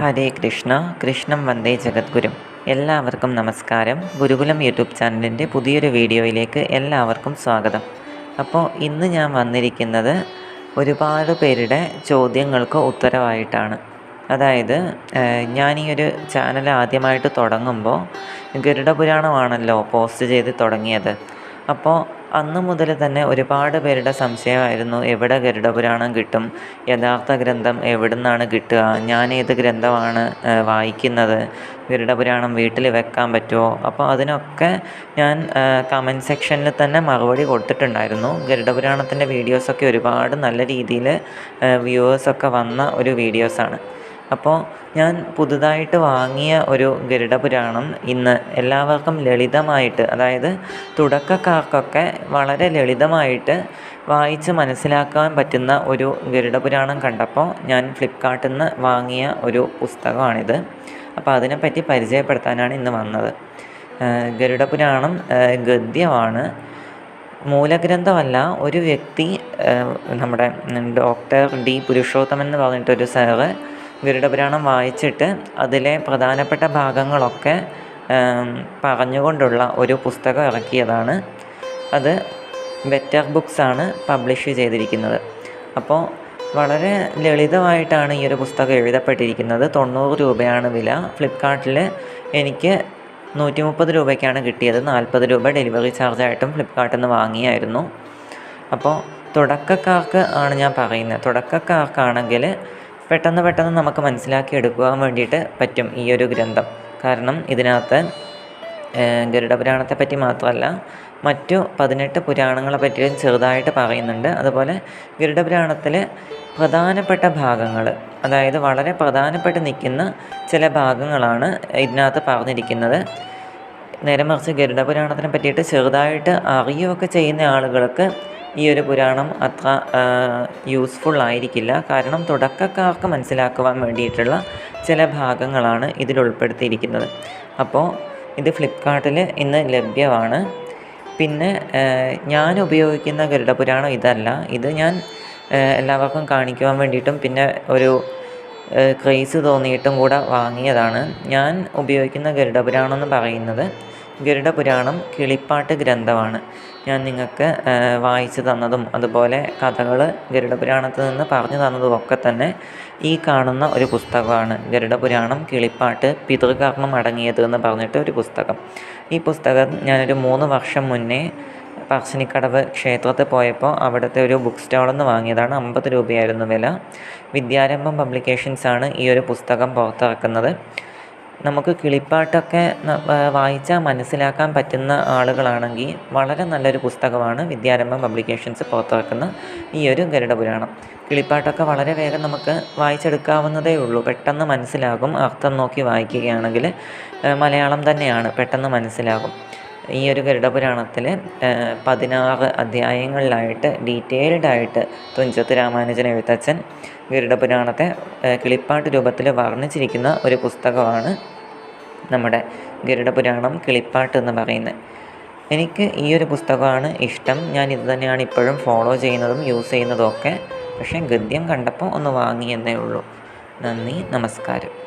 ഹരേ കൃഷ്ണ കൃഷ്ണം വന്ദേ ജഗദ്ഗുരും. എല്ലാവർക്കും നമസ്കാരം. ഗുരുകുലം യൂട്യൂബ് ചാനലിന്റെ പുതിയൊരു വീഡിയോയിലേക്ക് എല്ലാവർക്കും സ്വാഗതം. അപ്പോൾ ഇന്ന് ഞാൻ വന്നിരിക്കുന്നത് ഒരുപാട് പേരുടെ ചോദ്യങ്ങൾക്ക് ഉത്തരവായിട്ടാണ്. അതായത് ഞാൻ ഈ ഒരു ചാനൽ ആദ്യമായിട്ട് തുടങ്ങുമ്പോൾ ഗരുഡപുരാണമാണല്ലോ പോസ്റ്റ് ചെയ്ത് തുടങ്ങിയത്. അപ്പോൾ അന്ന് മുതൽ തന്നെ ഒരുപാട് പേരുടെ സംശയമായിരുന്നു എവിടെ ഗരുഡപുരാണം കിട്ടും? യഥാർത്ഥ ഗ്രന്ഥം എവിടെ നിന്നാണ് കിട്ടുക? ഞാൻ ഏത് ഗ്രന്ഥമാണ് വായിക്കുന്നത്? ഗരുഡപുരാണം വീട്ടിൽ വെക്കാൻ പറ്റുമോ അപ്പോൾ അതിനൊക്കെ ഞാൻ കമന്റ് സെക്ഷനിൽ തന്നെ മറുപടി കൊടുത്തിട്ടുണ്ടായിരുന്നു. ഗരുഡപുരാണത്തിന്റെ വീഡിയോസൊക്കെ ഒരുപാട് നല്ല രീതിയിൽ വ്യൂവേഴ്സൊക്കെ വന്ന ഒരു വീഡിയോസാണ് അപ്പോൾ ഞാൻ പുതുതായിട്ട് വാങ്ങിയ ഒരു ഗരുഡ പുരാണം ഇന്ന് എല്ലാവർക്കും ലളിതമായിട്ട് അതായത് തുടക്കക്കാർക്കൊക്കെ വളരെ ലളിതമായിട്ട് വായിച്ച് മനസ്സിലാക്കാൻ പറ്റുന്ന ഒരു ഗരുഡ പുരാണം കണ്ടപ്പോൾ ഞാൻ ഫ്ലിപ്പ്കാർട്ടിൽ നിന്ന് വാങ്ങിയ ഒരു പുസ്തകമാണിത്. അപ്പോൾ അതിനെപ്പറ്റി പരിചയപ്പെടുത്താനാണ് ഇന്ന് വന്നത്. ഗരുഡ പുരാണം ഗദ്യമാണ്. മൂലഗ്രന്ഥമല്ല ഒരു വ്യക്തി നമ്മുടെ ഡോക്ടർ ഡി പുരുഷോത്തമൻ എന്ന് പറഞ്ഞിട്ടൊരു സാറ് ഗരുഡപുരാണം വായിച്ചിട്ട് അതിലെ പ്രധാനപ്പെട്ട ഭാഗങ്ങളൊക്കെ പറഞ്ഞുകൊണ്ടുള്ള ഒരു പുസ്തകം ഇറക്കിയതാണ്. അത് ബെറ്റർ ബുക്സാണ് പബ്ലിഷ് ചെയ്തിരിക്കുന്നത്. അപ്പോൾ വളരെ ലളിതമായിട്ടാണ് ഈ ഒരു പുസ്തകം എഴുതപ്പെട്ടിരിക്കുന്നത്. തൊണ്ണൂറ് രൂപയാണ് വില. ഫ്ലിപ്പ്കാർട്ടിൽ എനിക്ക് നൂറ്റി മുപ്പത് രൂപയ്ക്കാണ് കിട്ടിയത്. നാൽപ്പത് രൂപ ഡെലിവറി ചാർജായിട്ടും ഫ്ലിപ്പ്കാർട്ടിൽ നിന്ന് വാങ്ങിയായിരുന്നു. അപ്പോൾ തുടക്കക്കാർക്ക് ആണ് ഞാൻ പറയുന്നത്. തുടക്കക്കാർക്കാണെങ്കിൽ പെട്ടെന്ന് പെട്ടെന്ന് നമുക്ക് മനസ്സിലാക്കി എടുക്കുവാൻ വേണ്ടിയിട്ട് പറ്റും ഈ ഒരു ഗ്രന്ഥം. കാരണം ഇതിനകത്ത് ഗരുഡ പറ്റി മാത്രമല്ല മറ്റു പതിനെട്ട് പുരാണങ്ങളെ പറ്റിയും ചെറുതായിട്ട് പറയുന്നുണ്ട്. അതുപോലെ ഗരുഡ പുരാണത്തിലെ പ്രധാനപ്പെട്ട ഭാഗങ്ങൾ അതായത് വളരെ പ്രധാനപ്പെട്ട് നിൽക്കുന്ന ചില ഭാഗങ്ങളാണ് ഇതിനകത്ത് പറഞ്ഞിരിക്കുന്നത്. നേരെ മറിച്ച് ഗരുഡ പുരാണത്തിനെ പറ്റിയിട്ട് ചെറുതായിട്ട് അറിയുകയൊക്കെ ചെയ്യുന്ന ആളുകൾക്ക് ഈ ഒരു പുരാണം അത്ര യൂസ്ഫുൾ ആയിരിക്കില്ല. കാരണം തുടക്കക്കാർക്ക് മനസ്സിലാക്കുവാൻ വേണ്ടിയിട്ടുള്ള ചില ഭാഗങ്ങളാണ് ഇതിൽ ഉൾപ്പെടുത്തിയിരിക്കുന്നത്. അപ്പോൾ ഇത് ഫ്ലിപ്കാർട്ടിൽ ഇന്ന് ലഭ്യമാണ്. പിന്നെ ഞാൻ ഉപയോഗിക്കുന്ന ഗരുഡപുരാണം ഇതല്ല. ഇത് ഞാൻ എല്ലാവർക്കും കാണിക്കുവാൻ വേണ്ടിയിട്ടും പിന്നെ ഒരു ക്രേസ് തോന്നിയിട്ടും കൂടെ വാങ്ങിയതാണ്. ഞാൻ ഉപയോഗിക്കുന്ന ഗരുഡപുരാണം എന്ന് പറയുന്നത് ഗരുഡപുരാണം കിളിപ്പാട്ട് ഗ്രന്ഥമാണ്. ഞാൻ നിങ്ങൾക്ക് വായിച്ചു തന്നതും അതുപോലെ കഥകൾ ഗരുഡപുരാണത്തിൽ നിന്ന് പറഞ്ഞു തന്നതും ഒക്കെ തന്നെ ഈ കാണുന്ന ഒരു പുസ്തകമാണ്. ഗരുഡപുരാണം കിളിപ്പാട്ട് പിതൃകർമ്മം അടങ്ങിയത് എന്ന് പറഞ്ഞിട്ട് ഒരു പുസ്തകം. ഈ പുസ്തകം ഞാനൊരു മൂന്ന് വർഷം മുന്നേ പറശ്ശിനിക്കടവ് ക്ഷേത്രത്തിൽ പോയപ്പോൾ അവിടുത്തെ ഒരു ബുക്ക് സ്റ്റാളിൽ നിന്ന് വാങ്ങിയതാണ്. അമ്പത് രൂപയായിരുന്നു വില. വിദ്യാരംഭം പബ്ലിക്കേഷൻസാണ് ഈ ഒരു പുസ്തകം പുറത്തിറക്കുന്നത്. നമുക്ക് കിളിപ്പാട്ടൊക്കെ വായിച്ചാൽ മനസ്സിലാക്കാൻ പറ്റുന്ന ആളുകളാണെങ്കിൽ വളരെ നല്ലൊരു പുസ്തകമാണ് വിദ്യാരംഭം പബ്ലിക്കേഷൻസ് പുറത്തിറക്കുന്ന ഈ ഒരു ഗരുഡപുരാണം കിളിപ്പാട്ടൊക്കെ വളരെ വേഗം നമുക്ക് വായിച്ചെടുക്കാവുന്നതേ ഉള്ളൂ. പെട്ടെന്ന് മനസ്സിലാകും. അർത്ഥം നോക്കി വായിക്കുകയാണെങ്കിൽ മലയാളം തന്നെയാണ്. പെട്ടെന്ന് മനസ്സിലാകും. ഈ ഒരു ഗരുഡപുരാണത്തിൽ പതിനാറ് അധ്യായങ്ങളിലായിട്ട് ഡീറ്റെയിൽഡ് ആയിട്ട് തുഞ്ചത്ത് രാമാനുജൻ എഴുത്തച്ഛൻ ഗരുഡപുരാണത്തെ കിളിപ്പാട്ട് രൂപത്തിൽ വർണിച്ചിരിക്കുന്ന ഒരു പുസ്തകമാണ് നമ്മുടെ ഗരുഡപുരാണം കിളിപ്പാട്ട് എന്ന് പറയുന്നത്. എനിക്ക് ഈ ഒരു പുസ്തകമാണ് ഇഷ്ടം. ഞാൻ ഇത് തന്നെയാണ് ഇപ്പോഴും ഫോളോ ചെയ്യുന്നതും യൂസ് ചെയ്യുന്നതും ഒക്കെ. പക്ഷേ ഗദ്യം കണ്ടപ്പോൾ ഒന്ന് വാങ്ങി എന്നേ ഉള്ളൂ. നന്ദി നമസ്കാരം.